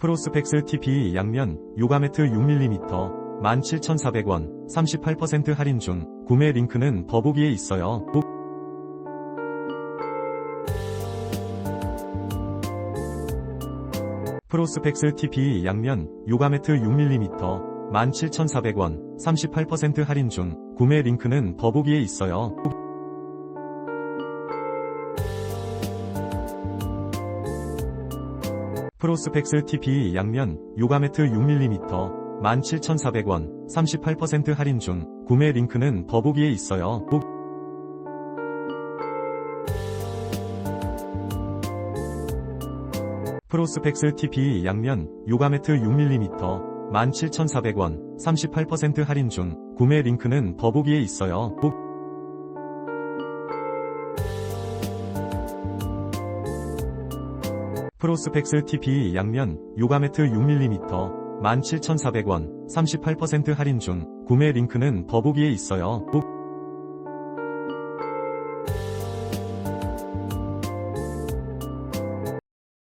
프로스펙스 TP 양면 요가 매트 6mm 17,400원 38% 할인 중 구매 링크는 더보기에 있어요. 꼭 프로스펙스 TP 양면 요가 매트 6mm 17,400원 38% 할인 중 구매 링크는 더보기에 있어요. 프로스펙스 TP 양면 요가 매트 6mm 17,400원 38% 할인 중 구매 링크는 더보기에 있어요. 꼭 프로스펙스 TP 양면 요가 매트 6mm 17,400원 38% 할인 중 구매 링크는 더보기에 있어요. 프로스펙스 TP 양면 요가 매트 6mm 17,400원 38% 할인 중 구매 링크는 더보기에 있어요. 꼭